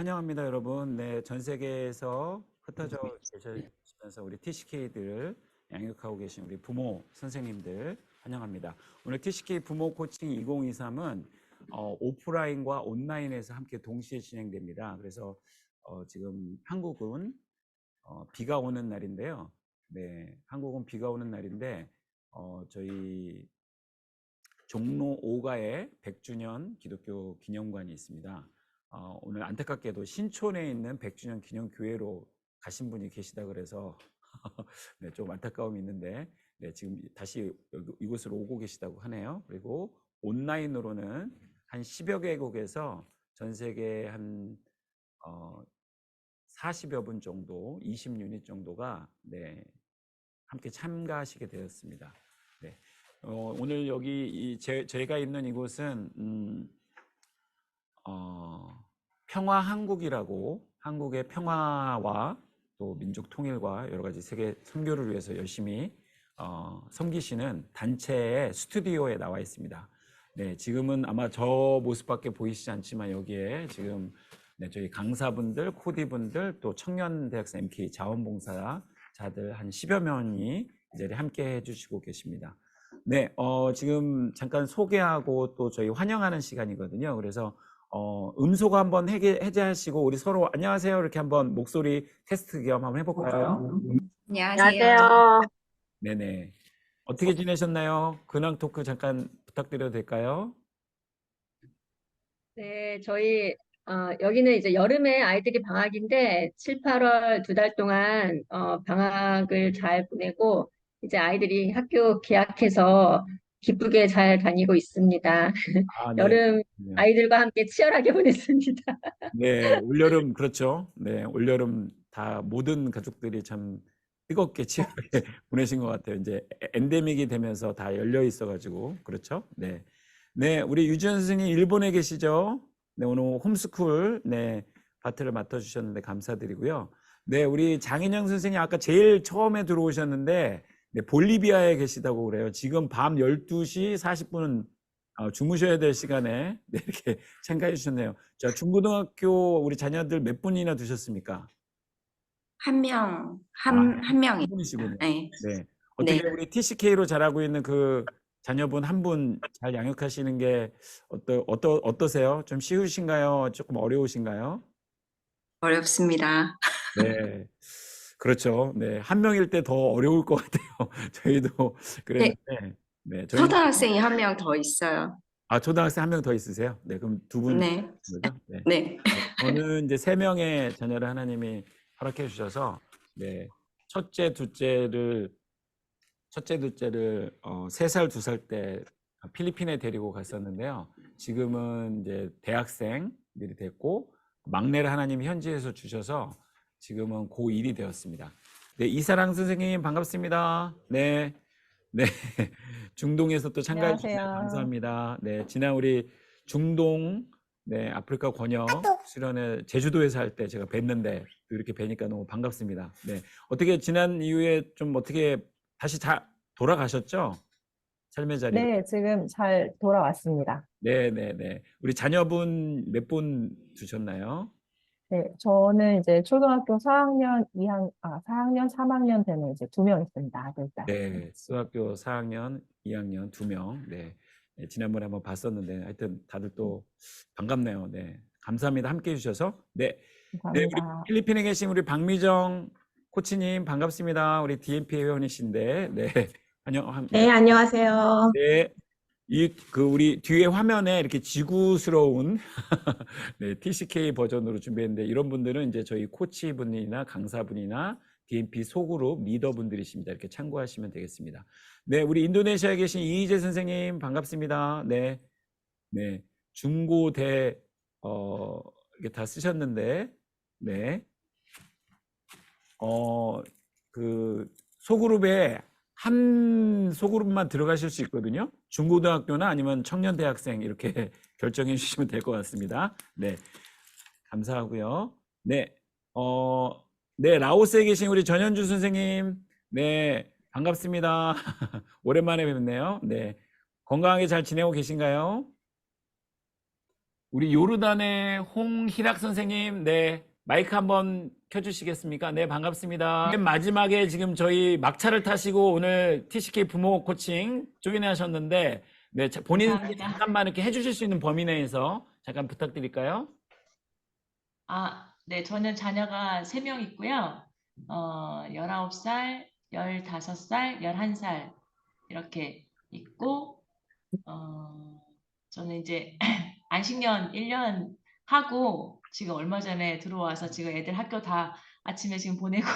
환영합니다, 여러분. 네, 전 세계에서 흩어져 계시면서 우리 TCK들을 양육하고 계신 우리 부모, 선생님들 환영합니다. 오늘 TCK 부모 코칭 2023은 어, 오프라인과 온라인에서 함께 동시에 진행됩니다. 그래서 어, 지금 한국은 어, 비가 오는 날인데요. 네, 한국은 비가 오는 날인데 어, 저희 종로 5가에 100주년 기독교 기념관이 있습니다. 어, 오늘 안타깝게도 신촌에 있는 100주년 기념 교회로 가신 분이 계시다 그래서 네, 좀 안타까움이 있는데 네, 지금 다시 여기, 이곳으로 오고 계시다고 하네요. 그리고 온라인으로는 한 10여 개국에서 전 세계 한 어, 40여 분 정도, 20유닛 정도가 네, 함께 참가하시게 되었습니다. 네. 어, 오늘 여기 이 제, 저희가 있는 이곳은 음, 어, 평화 한국이라고 한국의 평화와 또 민족 통일과 여러 가지 세계 선교를 위해서 열심히 어, 섬기시는 단체의 스튜디오에 나와 있습니다. 네, 지금은 아마 저 모습밖에 보이시지 않지만 여기에 지금 네, 저희 강사분들, 코디분들, 또 청년 대학생 MK 자원봉사자들 한 10여 명이 이 자리에 함께 해주시고 계십니다. 네, 어, 지금 잠깐 소개하고 또 저희 환영하는 시간이거든요. 그래서 어, 음소거 한번 해제, 해제하시고 우리 서로 안녕하세요 이렇게 한번 목소리 테스트 겸 한번 해볼까요? 안녕하세요. 네네. 어떻게 지내셨나요? 근황 토크 잠깐 부탁드려도 될까요? 네, 저희 어, 여기는 이제 여름에 아이들이 방학인데 7, 8월 두 달 동안 어, 방학을 잘 보내고 이제 아이들이 학교 개학해서 기쁘게 잘 다니고 있습니다. 아, 네. 여름 네. 아이들과 함께 치열하게 보냈습니다. 네, 올여름 그렇죠. 네, 올여름 다 모든 가족들이 참 뜨겁게 치열하게 보내신 것 같아요. 이제 엔데믹이 되면서 다 열려 있어가지고 그렇죠. 네, 네, 우리 유지현 선생님 일본에 계시죠? 네, 오늘 홈스쿨 네 파트를 맡아주셨는데 감사드리고요. 네, 우리 장인영 선생님 아까 제일 처음에 들어오셨는데 네, 볼리비아에 계시다고 그래요. 지금 밤 12시 40분 어, 주무셔야 될 시간에 네, 이렇게 참가해 주셨네요. 자, 중고등학교 우리 자녀들 몇 분이나 두셨습니까? 한 명, 한, 아, 한 명이. 한 분이시군요. 네. 네. 어떻게 네. 우리 TCK로 잘하고 있는 그 자녀분 한 분 잘 양육하시는 게 어떠, 어떠, 어떠세요? 좀 쉬우신가요? 조금 어려우신가요? 어렵습니다. 네. 그렇죠. 네. 한 명일 때 더 어려울 것 같아요. 저희도 그랬는데. 네. 저희는 초등학생이 한 명 더 있어요. 아, 초등학생 한 명 더 있으세요? 네. 그럼 두 분. 네. 거죠? 네. 네. 저는 이제 세 명의 자녀를 하나님이 허락해 주셔서 네 첫째 둘째를 첫째 둘째를 어, 세 살 두 살 때 필리핀에 데리고 갔었는데요. 지금은 이제 대학생들이 됐고 막내를 하나님이 현지에서 주셔서 지금은 고1이 되었습니다. 네, 이사랑 선생님 반갑습니다. 네. 네. 중동에서 또 참가해 주셔서. 감사합니다. 네, 지난 우리 중동 네, 아프리카 권역 수련회 제주도에서 할 때 제가 뵀는데 또 이렇게 뵈니까 너무 반갑습니다. 네. 어떻게 지난 이후에 좀 어떻게 다시 자, 돌아가셨죠? 삶의 자리로. 네, 지금 잘 돌아왔습니다. 네, 네, 네. 우리 자녀분 몇 분 두셨나요? 네, 저는 이제 초등학교 4학년, 2학, 아, 4학년, 3학년 되는 이제 두 명 있습니다. 아들, 딸. 네, 수학교 4학년, 2학년 두 명. 네. 네, 지난번에 한번 봤었는데 하여튼 다들 또 반갑네요. 네. 감사합니다. 함께 해 주셔서. 네. 네, 우리 감사합니다. 필리핀에 계신 우리 박미정 코치님 반갑습니다. 우리 DMP 회원이신데, 네. 안녕. 네, 안녕하세요. 네. 이, 그, 우리 뒤에 화면에 이렇게 지구스러운 네, TCK 버전으로 준비했는데, 이런 분들은 이제 저희 코치 분이나 강사 분이나 DMP 소그룹 리더 분들이십니다. 이렇게 참고하시면 되겠습니다. 네, 우리 인도네시아에 계신 이희재 선생님 반갑습니다. 네. 네. 중고대, 어, 이렇게 다 쓰셨는데, 네. 어, 그, 소그룹에 한 소그룹만 들어가실 수 있거든요. 중고등학교나 아니면 청년 대학생 이렇게 결정해 주시면 될 것 같습니다. 네. 감사하고요. 네. 어, 네, 라오스에 계신 우리 전현주 선생님. 네, 반갑습니다. 오랜만에 뵙네요. 네. 건강하게 잘 지내고 계신가요? 우리 요르단의 홍희락 선생님, 네, 마이크 한번 켜주시겠습니까? 네, 반갑습니다. 맨 마지막에 지금 저희 막차를 타시고 오늘 TCK 부모 코칭 쪼개내 하셨는데, 네, 자- 본인. 잠깐만 이렇게 해주실 수 있는 범위 내에서 잠깐 부탁드릴까요? 아, 네, 저는 자녀가 세명 있고요. 어, 19살, 15살, 11살 이렇게 있고 어, 저는 이제 안식년 1년 하고 지금 얼마 전에 들어와서 지금 애들 학교 다 아침에 지금 보내고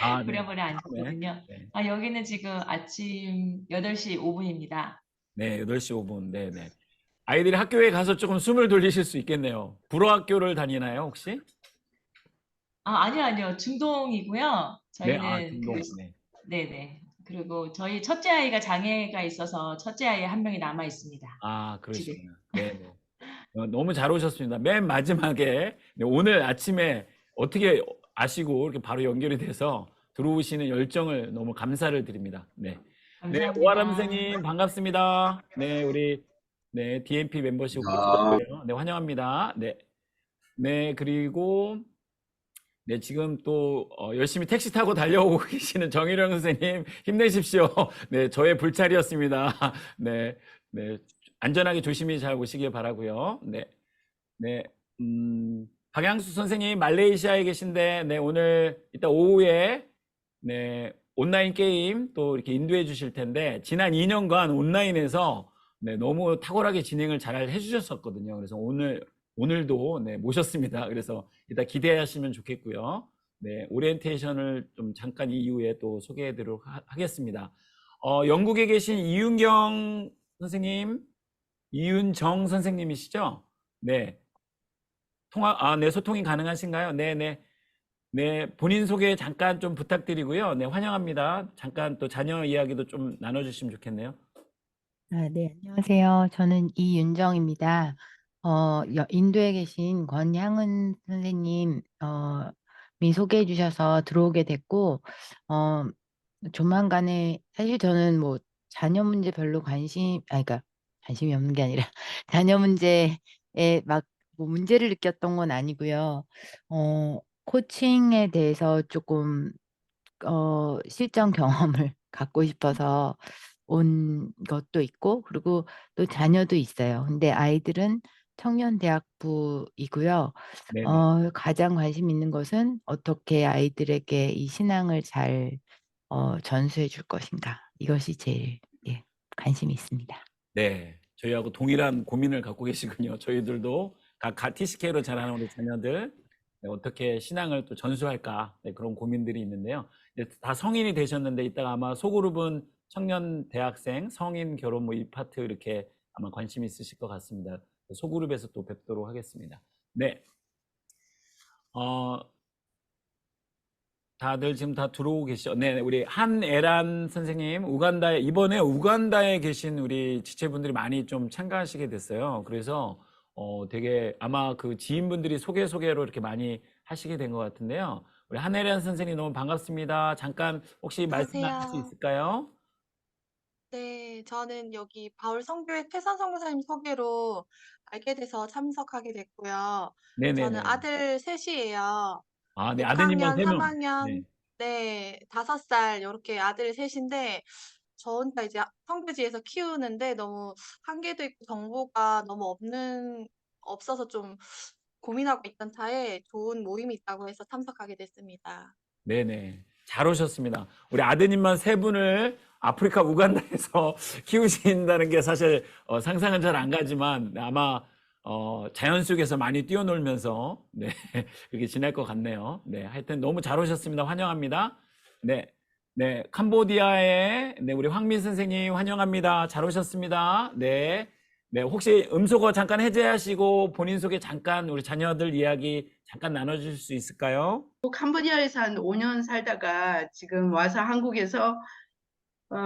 아, 네. 그래버려 앉았거든요. 네. 아, 여기는 지금 아침 8시 5분입니다. 네, 8시 5분. 네, 네. 아이들이 학교에 가서 조금 숨을 돌리실 수 있겠네요. 불어학교를 다니나요, 혹시? 아, 아니요, 아니요. 중동이고요. 네, 저희는 아, 중동. 그 네. 네네. 그리고 저희 첫째 아이가 장애가 있어서 첫째 아이 한 명이 남아 있습니다. 아, 그러시구나. 네, 네. 어, 너무 잘 오셨습니다. 맨 마지막에 네, 오늘 아침에 어떻게 아시고 이렇게 바로 연결이 돼서 들어오시는 열정을 너무 감사를 드립니다. 네. 네, 감사합니다. 오아람 선생님 반갑습니다. 네, 우리 네, DMP 멤버십 고요 네, 환영합니다. 네. 네, 그리고 네, 지금 또 어, 열심히 택시 타고 달려오고 계시는 정일영 선생님 힘내십시오. 네, 저의 불찰이었습니다. 네, 네, 안전하게 조심히 잘 오시길 바라고요. 네, 네, 음, 박양수 선생님 말레이시아에 계신데, 네, 오늘 이따 오후에 네, 온라인 게임 또 이렇게 인도해 주실 텐데, 지난 2년간 온라인에서 네, 너무 탁월하게 진행을 잘 해주셨었거든요. 그래서 오늘, 오늘도 네, 모셨습니다. 그래서 이따 기대하시면 좋겠고요. 네, 오리엔테이션을 좀 잠깐 이후에 또 소개해 드리도록 하- 하겠습니다. 어, 영국에 계신 이윤경 선생님, 이윤정 선생님이시죠? 네. 통화, 아, 네, 소통이 가능하신가요? 네, 네. 네, 본인 소개 잠깐 좀 부탁드리고요. 네, 환영합니다. 잠깐 또 자녀 이야기도 좀 나눠주시면 좋겠네요. 아, 네, 안녕하세요. 저는 이윤정입니다. 어, 여- 인도에 계신 권향은 선생님, 어, 미 소개해 주셔서 들어오게 됐고, 어, 조만간에, 사실 저는 뭐, 자녀 문제 별로 관심, 아, 그러니까, 관심이 없는 게 아니라, 자녀 문제에 막, 뭐, 문제를 느꼈던 건 아니고요. 어, 코칭에 대해서 조금, 어, 실전 경험을 갖고 싶어서, 온 것도 있고, 그리고 또 자녀도 있어요. 근데 아이들은 청년대학부이고요. 네, 네. 어, 가장 관심 있는 것은 어떻게 아이들에게 이 신앙을 잘 어, 전수해 줄 것인가. 이것이 제일 예, 관심이 있습니다. 네, 저희하고 동일한 고민을 갖고 계시군요. 저희들도 각, 각 TCK로 자라는 우리 자녀들 네, 어떻게 신앙을 또 전수할까 네, 그런 고민들이 있는데요. 다 성인이 되셨는데 이따가 아마 소그룹은 청년 대학생, 성인 결혼 뭐 이 파트 이렇게 아마 관심 있으실 것 같습니다. 소그룹에서 또 뵙도록 하겠습니다. 네, 어, 다들 지금 다 들어오고 계시죠? 네, 우리 한애란 선생님, 우간다에, 이번에 우간다에 계신 우리 지체분들이 많이 좀 참가하시게 됐어요. 그래서, 어, 되게 아마 그 지인분들이 소개 소개로 이렇게 많이 하시게 된 것 같은데요. 우리 한애란 선생님 너무 반갑습니다. 잠깐 혹시 말씀하실 수 안녕하세요. 있을까요? 네, 저는 여기 바울 성교회 태산 선교사님 소개로 알게 돼서 참석하게 됐고요. 네네네. 저는 아들 셋이에요. 아, 네, 아드님만 6학년, 세 명. 3학년, 네. 네, 5살 이렇게 아들 셋인데 저 혼자 이제 성교지에서 키우는데 너무 한계도 있고 정보가 너무 없는 없어서 좀 고민하고 있던 차에 좋은 모임이 있다고 해서 참석하게 됐습니다. 네네. 잘 오셨습니다. 우리 아드님만 세 분을 아프리카 우간다에서 키우신다는 게 사실 어, 상상은 잘 안 가지만 아마 어, 자연 속에서 많이 뛰어놀면서 네, 그렇게 지낼 것 같네요. 네, 하여튼 너무 잘 오셨습니다. 환영합니다. 네, 네, 캄보디아의 네, 우리 황민 선생님 환영합니다. 잘 오셨습니다. 네, 네, 혹시 음소거 잠깐 해제하시고 본인 소개 잠깐 우리 자녀들 이야기 잠깐 나눠주실 수 있을까요? 또 캄보디아에서 한 5년 살다가 지금 와서 한국에서 어,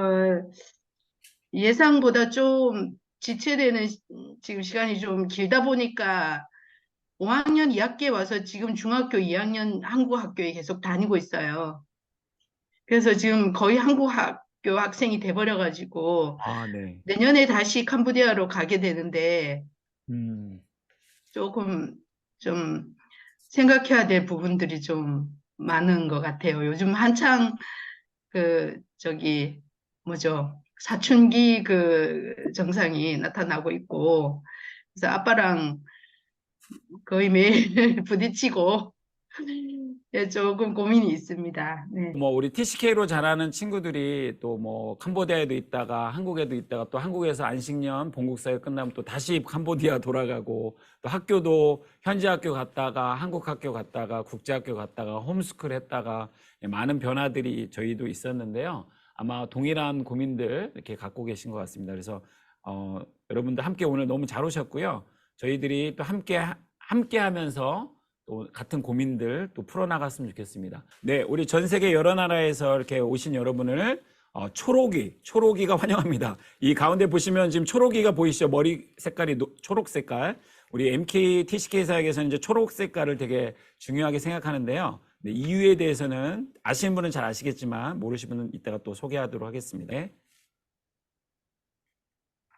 예상보다 좀 지체되는 시- 지금 시간이 좀 길다 보니까 5학년 2학기에 와서 지금 중학교 2학년 한국 학교에 계속 다니고 있어요. 그래서 지금 거의 한국 학교 학생이 돼버려가지고 아, 네. 내년에 다시 캄보디아로 가게 되는데 음, 조금 좀 생각해야 될 부분들이 좀 많은 것 같아요. 요즘 한창 그 저기 뭐죠? 사춘기 그 증상이 나타나고 있고 그래서 아빠랑 거의 매일 부딪히고 예, 조금 고민이 있습니다. 네. 뭐 우리 TCK로 자라는 친구들이 또 뭐 캄보디아에도 있다가 한국에도 있다가 또 한국에서 안식년 본국사회 끝나면 또 다시 캄보디아 돌아가고 또 학교도 현지 학교 갔다가 한국 학교 갔다가 국제 학교 갔다가 홈스쿨 했다가 많은 변화들이 저희도 있었는데요. 아마 동일한 고민들 이렇게 갖고 계신 것 같습니다. 그래서 어, 여러분들 함께 오늘 너무 잘 오셨고요. 저희들이 또 함께 하- 함께 하면서 또 같은 고민들 또 풀어나갔으면 좋겠습니다. 네, 우리 전 세계 여러 나라에서 이렇게 오신 여러분을 어, 초록이, 초록이가 환영합니다. 이 가운데 보시면 지금 초록이가 보이시죠? 머리 색깔이 노- 초록 색깔. 우리 MK TCK 사역에서는 이제 초록 색깔을 되게 중요하게 생각하는데요. 네, 이유에 대해서는 아시는 분은 잘 아시겠지만 모르시는 분은 이따가 또 소개하도록 하겠습니다. 네.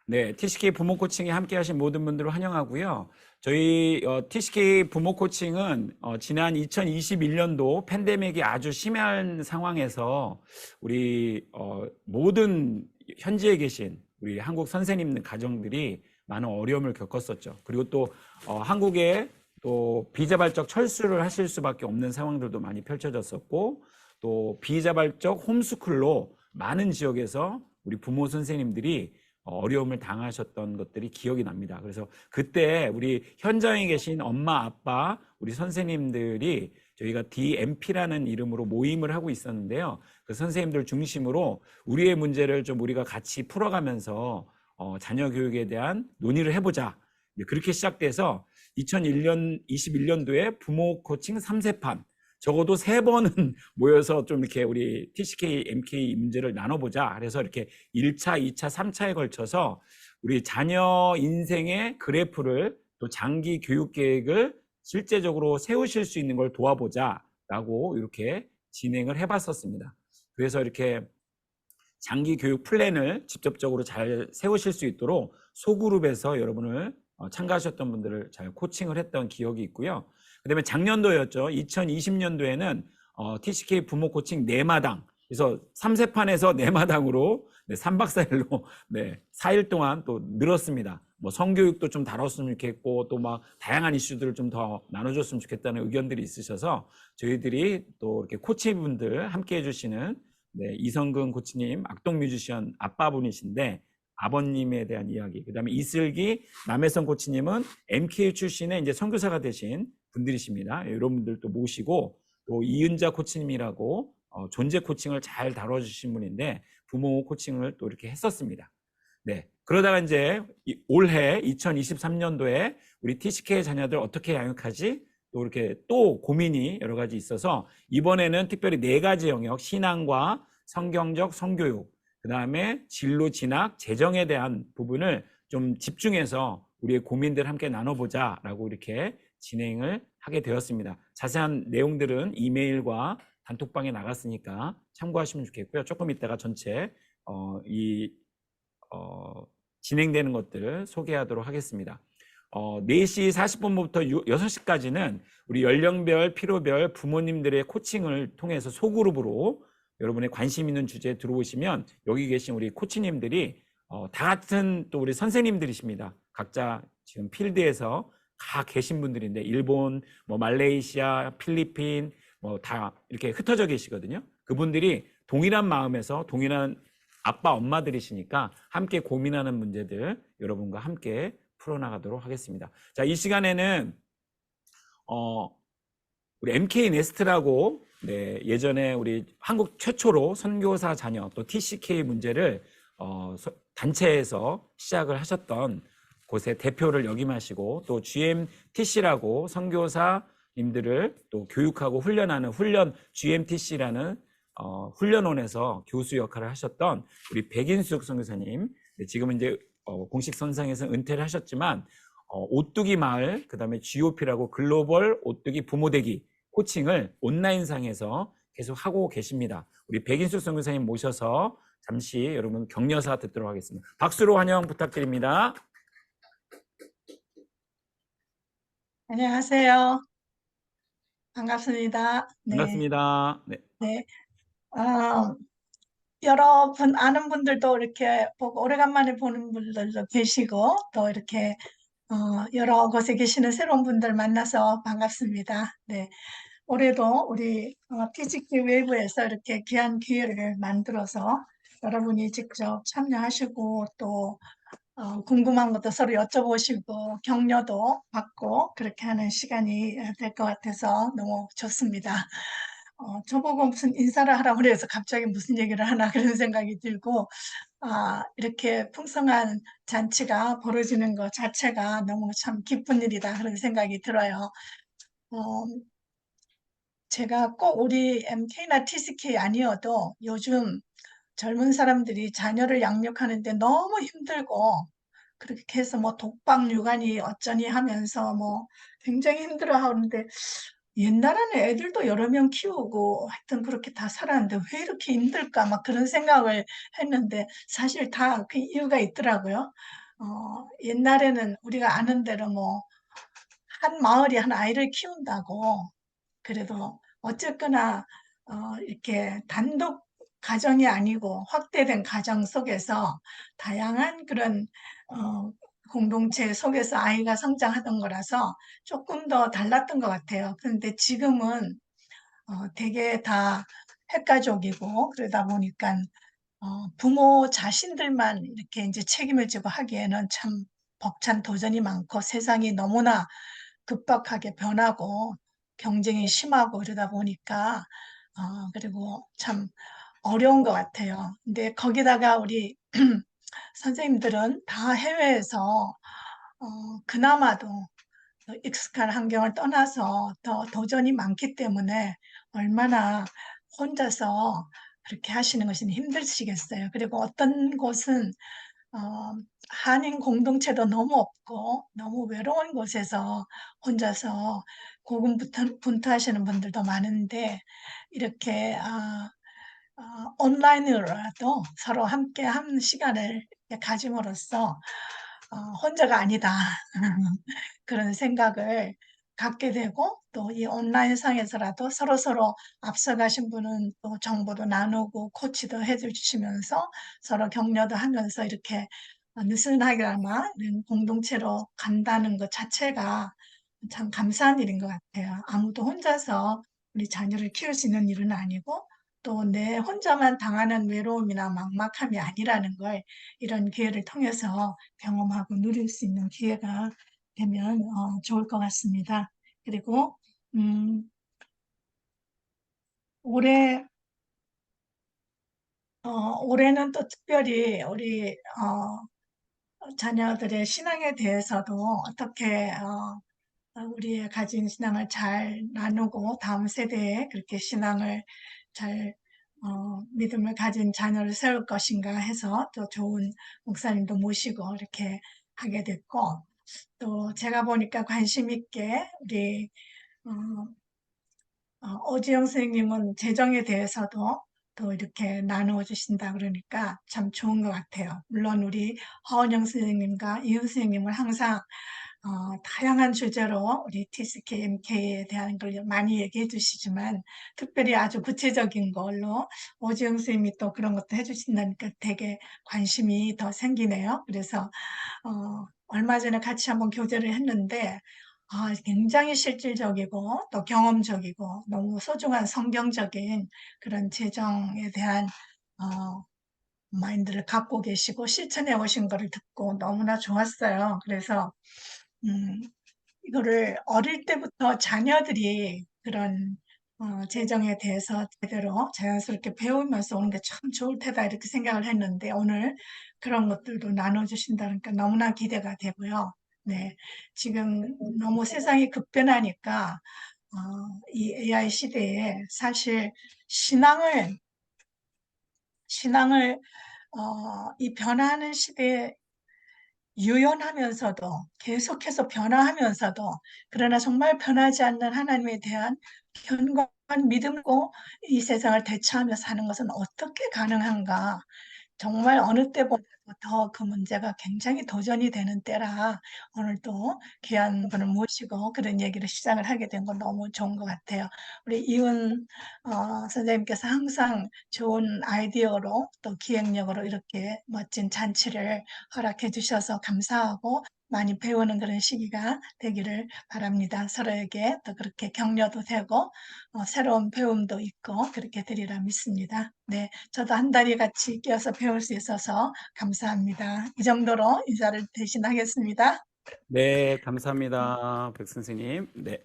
네, TCK 부모 코칭에 함께 하신 모든 분들을 환영하고요. 저희 어, TCK 부모 코칭은 어, 지난 2021년도 팬데믹이 아주 심한 상황에서 우리 어, 모든 현지에 계신 우리 한국 선생님 가정들이 많은 어려움을 겪었었죠. 그리고 또 어, 한국에 또 비자발적 철수를 하실 수밖에 없는 상황들도 많이 펼쳐졌었고 또 비자발적 홈스쿨로 많은 지역에서 우리 부모 선생님들이 어, 어려움을 당하셨던 것들이 기억이 납니다. 그래서 그때 우리 현장에 계신 엄마, 아빠, 우리 선생님들이 저희가 DMP라는 이름으로 모임을 하고 있었는데요. 그 선생님들 중심으로 우리의 문제를 좀 우리가 같이 풀어가면서 어, 자녀 교육에 대한 논의를 해보자. 그렇게 시작돼서 2001년, 21년도에 부모 코칭 3세판 적어도 세 번은 모여서 좀 이렇게 우리 TCK, MK 문제를 나눠보자. 그래서 이렇게 1차, 2차, 3차에 걸쳐서 우리 자녀 인생의 그래프를 또 장기 교육 계획을 실제적으로 세우실 수 있는 걸 도와보자라고 이렇게 진행을 해봤었습니다. 그래서 이렇게 장기 교육 플랜을 직접적으로 잘 세우실 수 있도록 소그룹에서 여러분을 어, 참가하셨던 분들을 잘 코칭을 했던 기억이 있고요. 그다음에 작년도였죠. 2020년도에는 어, TCK 부모 코칭 네마당 그래서 3세판에서 네마당으로 네, 3박 4일로 네, 4일 동안 또 늘었습니다. 뭐 성교육도 좀 다뤘으면 좋겠고 또 막 다양한 이슈들을 좀 더 나눠줬으면 좋겠다는 의견들이 있으셔서 저희들이 또 이렇게 코치분들 함께 해주시는 네, 이성근 코치님 악동 뮤지션 아빠분이신데 아버님에 대한 이야기 그다음에 이슬기 남해성 코치님은 MK 출신의 이제 선교사가 되신 분들이십니다. 이런 분들도 모시고 또 이은자 코치님이라고 어, 존재 코칭을 잘 다뤄주신 분인데 부모 코칭을 또 이렇게 했었습니다. 네. 그러다가 이제 이- 올해 2023년도에 우리 TCK 자녀들 어떻게 양육하지? 또 이렇게 또 고민이 여러 가지 있어서 이번에는 특별히 네 가지 영역, 신앙과 성경적 성교육, 그 다음에 진로 진학, 재정에 대한 부분을 좀 집중해서 우리의 고민들 함께 나눠보자라고 이렇게 진행을 하게 되었습니다. 자세한 내용들은 이메일과 단톡방에 나갔으니까 참고하시면 좋겠고요. 조금 이따가 전체 어, 이 어, 진행되는 것들을 소개하도록 하겠습니다. 어, 4시 40분부터 6시까지는 우리 연령별, 필요별 부모님들의 코칭을 통해서 소그룹으로 여러분의 관심 있는 주제에 들어오시면 여기 계신 우리 코치님들이 어, 다 같은 또 우리 선생님들이십니다. 각자 지금 필드에서 다 계신 분들인데 일본, 뭐 말레이시아, 필리핀 뭐 다 이렇게 흩어져 계시거든요. 그분들이 동일한 마음에서 동일한 아빠 엄마들이시니까 함께 고민하는 문제들 여러분과 함께 풀어나가도록 하겠습니다. 자, 이 시간에는 어 우리 MK 네스트라고 네, 예전에 우리 한국 최초로 선교사 자녀 또 TCK 문제를 어, 서- 단체에서 시작을 하셨던 곳의 대표를 역임하시고 또 GMTC라고 선교사님들을 또 교육하고 훈련하는 훈련 GMTC라는 어, 훈련원에서 교수 역할을 하셨던 우리 백인숙 선교사님. 네, 지금은 이제 어, 공식 선상에서 은퇴를 하셨지만 어, 오뚜기 마을 그다음에 GOP라고 글로벌 오뚜기 부모되기 코칭을 온라인상에서 계속 하고 계십니다. 우리 백인숙 선교사님 모셔서 잠시 여러분 격려사 듣도록 하겠습니다. 박수로 환영 부탁드립니다. 안녕하세요. 반갑습니다. 네, 반갑습니다. 네. 네. 아, 여러분 아는 분들도 이렇게 보고 오래간만에 보는 분들도 계시고 또 이렇게 어, 여러 곳에 계시는 새로운 분들 만나서 반갑습니다. 네. 올해도 우리 어, TGK 웨이브에서 이렇게 귀한 기회를 만들어서 여러분이 직접 참여하시고 또 어, 궁금한 것도 서로 여쭤보시고 격려도 받고 그렇게 하는 시간이 될 것 같아서 너무 좋습니다. 어, 저보고 무슨 인사를 하라고 그래서 갑자기 무슨 얘기를 하나 그런 생각이 들고 아, 이렇게 풍성한 잔치가 벌어지는 것 자체가 너무 참 기쁜 일이다 그런 생각이 들어요. 어, 제가 꼭 우리 MK나 TCK 아니어도 요즘 젊은 사람들이 자녀를 양육하는데 너무 힘들고 그렇게 해서 뭐 독박 육아니 어쩌니 하면서 뭐 굉장히 힘들어 하는데 옛날에는 애들도 여러 명 키우고 하여튼 그렇게 다 살았는데 왜 이렇게 힘들까 막 그런 생각을 했는데 사실 다 그 이유가 있더라고요. 어, 옛날에는 우리가 아는 대로 뭐 한 마을이 한 아이를 키운다고 그래도 어쨌거나 어, 이렇게 단독 가정이 아니고 확대된 가정 속에서 다양한 그런 어, 공동체 속에서 아이가 성장하던 거라서 조금 더 달랐던 것 같아요. 그런데 지금은 어, 되게 다 핵가족이고 그러다 보니까 어, 부모 자신들만 이렇게 이제 책임을 지고 하기에는 참 벅찬 도전이 많고 세상이 너무나 급박하게 변하고 경쟁이 심하고 이러다 보니까 어, 그리고 참 어려운 것 같아요. 근데 거기다가 우리 선생님들은 다 해외에서 어, 그나마도 익숙한 환경을 떠나서 더 도전이 많기 때문에 얼마나 혼자서 그렇게 하시는 것이 힘드시겠어요. 그리고 어떤 곳은 어, 한인 공동체도 너무 없고 너무 외로운 곳에서 혼자서 고군분투하시는 분들도 많은데 이렇게 아, 어, 온라인으로라도 서로 함께 한 시간을 가짐으로써 어, 혼자가 아니다 그런 생각을 갖게 되고 또 이 온라인 상에서라도 서로 서로 앞서가신 분은 또 정보도 나누고 코치도 해주시면서 서로 격려도 하면서 이렇게 느슨하게나마 공동체로 간다는 것 자체가 참 감사한 일인 것 같아요. 아무도 혼자서 우리 자녀를 키울 수 있는 일은 아니고 또 내 혼자만 당하는 외로움이나 막막함이 아니라는 걸 이런 기회를 통해서 경험하고 누릴 수 있는 기회가 되면 어, 좋을 것 같습니다. 그리고 음, 올해 어, 올해는 또 특별히 우리 어, 자녀들의 신앙에 대해서도 어떻게 어, 우리의 가진 신앙을 잘 나누고 다음 세대에 그렇게 신앙을 잘 어, 믿음을 가진 자녀를 세울 것인가 해서 또 좋은 목사님도 모시고 이렇게 하게 됐고 또 제가 보니까 관심 있게 우리 어, 어, 오지영 선생님은 재정에 대해서도 또 이렇게 나누어 주신다 그러니까 참 좋은 것 같아요. 물론 우리 허은영 선생님과 이윤 선생님은 항상 어, 다양한 주제로 우리 TCK, MK에 대한 걸 많이 얘기해 주시지만 특별히 아주 구체적인 걸로 오지영 선생님이 또 그런 것도 해주신다니까 되게 관심이 더 생기네요. 그래서 어, 얼마 전에 같이 한번 교제를 했는데 아, 굉장히 실질적이고 또 경험적이고 너무 소중한 성경적인 그런 재정에 대한 어, 마인드를 갖고 계시고 실천해 오신 거를 듣고 너무나 좋았어요. 그래서 음, 이거를 어릴 때부터 자녀들이 그런 어, 재정에 대해서 제대로 자연스럽게 배우면서 오는 게 참 좋을 테다 이렇게 생각을 했는데 오늘 그런 것들도 나눠주신다니까 너무나 기대가 되고요. 네, 지금 너무 세상이 급변하니까 어, 이 AI 시대에 사실 신앙을 신앙을 어, 이 변화하는 시대에 유연하면서도 계속해서 변화하면서도 그러나 정말 변하지 않는 하나님에 대한 견고한 믿음고 이 세상을 대처하며 사는 것은 어떻게 가능한가? 정말 어느 때보다도 더그 문제가 굉장히 도전이 되는 때라 오늘 또 귀한 분을 모시고 그런 얘기를 시작을 하게 된 건 너무 좋은 것 같아요. 우리 이은 어, 선생님께서 항상 좋은 아이디어로 또 기획력으로 이렇게 멋진 잔치를 허락해 주셔서 감사하고 많이 배우는 그런 시기가 되기를 바랍니다. 서로에게 또 그렇게 격려도 되고 어, 새로운 배움도 있고 그렇게 되리라 믿습니다. 네, 저도 한 달이 같이 끼어서 배울 수 있어서 감사합니다. 이 정도로 인사를 대신하겠습니다. 네, 감사합니다. 백 선생님. 네.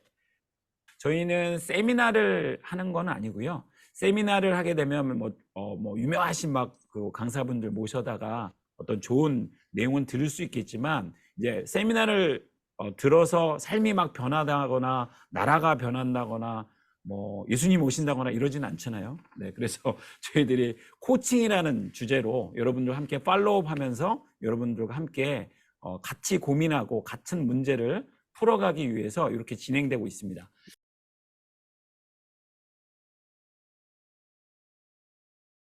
저희는 세미나를 하는 건 아니고요. 세미나를 하게 되면 뭐, 어, 뭐 유명하신 막 그 강사분들 모셔다가 어떤 좋은 내용은 들을 수 있겠지만 이제 세미나를 어, 들어서 삶이 막 변화하거나 나라가 변한다거나 뭐 예수님 오신다거나 이러진 않잖아요. 네, 그래서 저희들이 코칭이라는 주제로 여러분들과 함께 팔로우업 하면서 여러분들과 함께 어, 같이 고민하고 같은 문제를 풀어가기 위해서 이렇게 진행되고 있습니다.